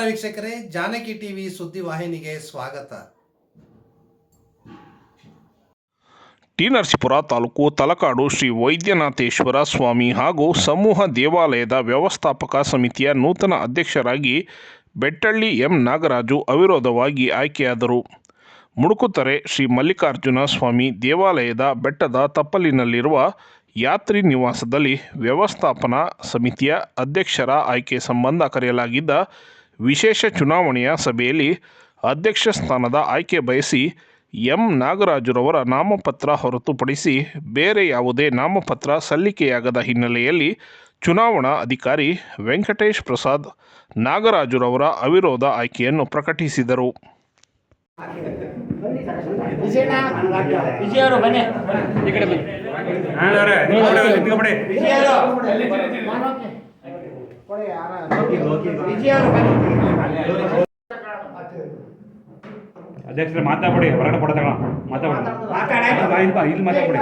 ವೀಕ್ಷಕರೇ, ಜಾನಕಿ ಟಿವಿ ಸುದ್ದಿವಾಹಿನಿಗೆ ಸ್ವಾಗತ. ಟಿ ನರಸೀಪುರ ತಾಲೂಕು ತಲಕಾಡು ಶ್ರೀ ವೈದ್ಯನಾಥೇಶ್ವರ ಸ್ವಾಮಿ ಹಾಗೂ ಸಮೂಹ ದೇವಾಲಯದ ವ್ಯವಸ್ಥಾಪಕ ಸಮಿತಿಯ ನೂತನ ಅಧ್ಯಕ್ಷರಾಗಿ ಬೆಟ್ಟಳ್ಳಿ ಎಂ ನಾಗರಾಜು ಅವಿರೋಧವಾಗಿ ಆಯ್ಕೆಯಾದರು. ಮುಡುಕುತ್ತರೆ ಶ್ರೀ ಮಲ್ಲಿಕಾರ್ಜುನ ಸ್ವಾಮಿ ದೇವಾಲಯದ ಬೆಟ್ಟದ ತಪ್ಪಲಿನಲ್ಲಿರುವ ಯಾತ್ರಿ ನಿವಾಸದಲ್ಲಿ ವ್ಯವಸ್ಥಾಪನಾ ಸಮಿತಿಯ ಅಧ್ಯಕ್ಷರ ಆಯ್ಕೆ ಸಂಬಂಧ ಕರೆಯಲಾಗಿದ್ದ ವಿಶೇಷ ಚುನಾವಣೆಯ ಸಭೆಯಲ್ಲಿ ಅಧ್ಯಕ್ಷ ಸ್ಥಾನದ ಆಯ್ಕೆ ಬಯಸಿ ಎಂ ನಾಗರಾಜುರವರ ನಾಮಪತ್ರ ಹೊರತುಪಡಿಸಿ ಬೇರೆ ಯಾವುದೇ ನಾಮಪತ್ರ ಸಲ್ಲಿಕೆಯಾಗದ ಹಿನ್ನೆಲೆಯಲ್ಲಿ ಚುನಾವಣಾ ಅಧಿಕಾರಿ ವೆಂಕಟೇಶ್ ಪ್ರಸಾದ್ ನಾಗರಾಜುರವರ ಅವಿರೋಧ ಆಯ್ಕೆಯನ್ನು ಪ್ರಕಟಿಸಿದರು. ಬನ್ನಿ ಈ ಕಡೆ ಬನ್ನಿ ವಿಜಯ್ ಅವರು ಬನ್ನಿ ಅಧ್ಯಕ್ಷರೇ ಮಾತಾಡ್ಬಿಡಿ ಹೊರಗಡೆ ಕೊಡ ಮಾತಾಡಿ ಮಾತಾಡ್ಬಿಡಿ. ಇಲ್ಲಿ ಮಾತಾಡ್ಬಿಡಿ.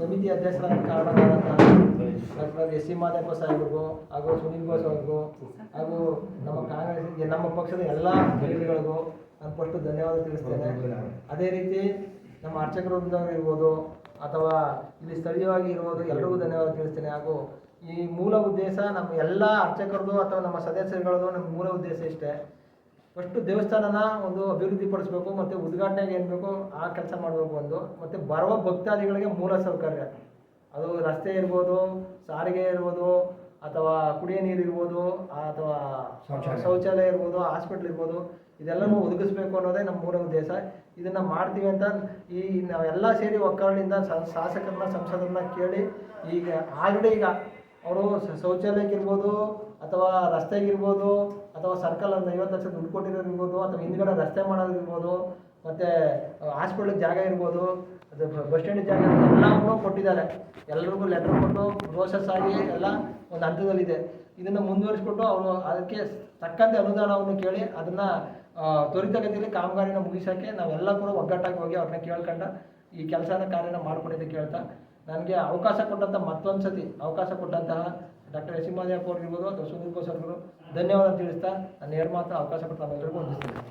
ಸಮಿತಿ ಅಧ್ಯಕ್ಷರಾದ ಕಾರಣರಾದಂತಹ ಡಾಕ್ಟರ್ ಎಸ್ ಸಿ ಮಾದಪ್ಪ ಸಾಹೇಬ್ರಿಗೂ ಹಾಗೂ ಸುನೀಲ್ ಬೋಸ್ ಅವ್ರಿಗೂ ಹಾಗೂ ನಮ್ಮ ಕಾಂಗ್ರೆಸ್ ನಮ್ಮ ಪಕ್ಷದ ಎಲ್ಲ ಮಹಿಳೆಗಳಿಗೂ ನಾನು ಫಸ್ಟು ಧನ್ಯವಾದ ತಿಳಿಸ್ತೇನೆ. ಅದೇ ರೀತಿ ನಮ್ಮ ಅರ್ಚಕರು ಇರ್ಬೋದು ಅಥವಾ ಇಲ್ಲಿ ಸ್ಥಳೀಯವಾಗಿ ಇರುವುದು ಎಲ್ಲರಿಗೂ ಧನ್ಯವಾದ ತಿಳಿಸ್ತೇನೆ. ಹಾಗೂ ಈ ಮೂಲ ಉದ್ದೇಶ ನಮ್ಮ ಎಲ್ಲ ಅರ್ಚಕರದು ಅಥವಾ ನಮ್ಮ ಸದಸ್ಯರುಗಳದು ನಮ್ಮ ಮೂಲ ಉದ್ದೇಶ ಇಷ್ಟೇ. ಫಸ್ಟು ದೇವಸ್ಥಾನನ ಒಂದು ಅಭಿವೃದ್ಧಿ ಪಡಿಸ್ಬೇಕು ಮತ್ತು ಉದ್ಘಾಟನೆಗೆ ಏನು ಬೇಕು ಆ ಕೆಲಸ ಮಾಡಬೇಕು ಒಂದು. ಮತ್ತು ಬರುವ ಭಕ್ತಾದಿಗಳಿಗೆ ಮೂಲ ಸೌಕರ್ಯ. ಅದು ರಸ್ತೆ ಇರ್ಬೋದು, ಸಾರಿಗೆ ಇರ್ಬೋದು ಅಥವಾ ಕುಡಿಯೋ ನೀರು ಇರ್ಬೋದು ಅಥವಾ ಶೌಚಾಲಯ. ಇರ್ಬೋದು ಹಾಸ್ಪಿಟ್ಲ್ ಇರ್ಬೋದು ಇದೆಲ್ಲನೂ ಒದಗಿಸ್ಬೇಕು ಅನ್ನೋದೇ ನಮ್ಮ ಮೂಲ ಉದ್ದೇಶ. ಇದನ್ನ ಮಾಡ್ತೀವಿ ಅಂತ ಈ ನಾವೆಲ್ಲ ಸೇರಿ ಒಕ್ಕಲಿನಿಂದ ಶಾಸಕರನ್ನ ಸಂಸದರನ್ನ ಕೇಳಿ ಈಗ ಆಲ್ರೆಡಿ ಈಗ ಅವರು ಶೌಚಾಲಯಕ್ಕಿರ್ಬೋದು ಅಥವಾ ರಸ್ತೆಗಿರ್ಬೋದು ಅಥವಾ ಸರ್ಕಲ್ ಒಂದು ಐವತ್ತು ಲಕ್ಷ ದುಡ್ಡು ಕೊಟ್ಟಿರೋದಿರ್ಬೋದು ಅಥವಾ ಹಿಂದ್ಗಡೆ ರಸ್ತೆ ಮಾಡೋದು ಇರ್ಬೋದು ಮತ್ತು ಹಾಸ್ಪಿಟ್ಲಿಗೆ ಜಾಗ ಇರ್ಬೋದು, ಅದು ಬಸ್ ಸ್ಟ್ಯಾಂಡ್ ಜಾಗ ಎಲ್ಲವನ್ನೂ ಕೊಟ್ಟಿದ್ದಾರೆ. ಎಲ್ಲರಿಗೂ ಲೆಟರ್ ಕೊಟ್ಟು ಪ್ರೋಸೆಸ್ ಆಗಿ ಎಲ್ಲ ಒಂದು ಹಂತದಲ್ಲಿದೆ. ಇದನ್ನು ಮುಂದುವರಿಸ್ಬಿಟ್ಟು ಅವರು ಅದಕ್ಕೆ ತಕ್ಕಂತೆ ಅನುದಾನವನ್ನು ಕೇಳಿ ಅದನ್ನು ತ್ವರಿತಗತಿಯಲ್ಲಿ ಕಾಮಗಾರಿನ ಮುಗಿಸೋಕ್ಕೆ ನಾವೆಲ್ಲ ಕೂಡ ಒಗ್ಗಟ್ಟಾಗಿ ಹೋಗಿ ಅವ್ರನ್ನ ಕೇಳ್ಕೊಂಡು ಈ ಕೆಲಸನ ಕಾರ್ಯನ ಮಾಡ್ಕೊಂಡಿದ್ದೆ ಕೇಳ್ತಾ, ನನಗೆ ಅವಕಾಶ ಕೊಟ್ಟಂಥ ಮತ್ತೊಂದು ಸತಿ ಅವಕಾಶ ಕೊಟ್ಟಂತಹ ಡಾಕ್ಟರ್ ಎಸ್ ಸಿಂಹದೇವಪ್ಪ ಅವ್ರಿಗಿರ್ಬೋದು ಅಥವಾ ಬೋಸ್ ಅವ್ರಿಗೂ ಧನ್ಯವಾದ ತಿಳಿಸ್ತಾ, ನಾನು ಎರಡು ಮಾತು ಅವಕಾಶ ಕೊಟ್ಟು ನಮ್ಮೆಲ್ಲರಿಗೂ ವಂದಿಸ್ತೀನಿ.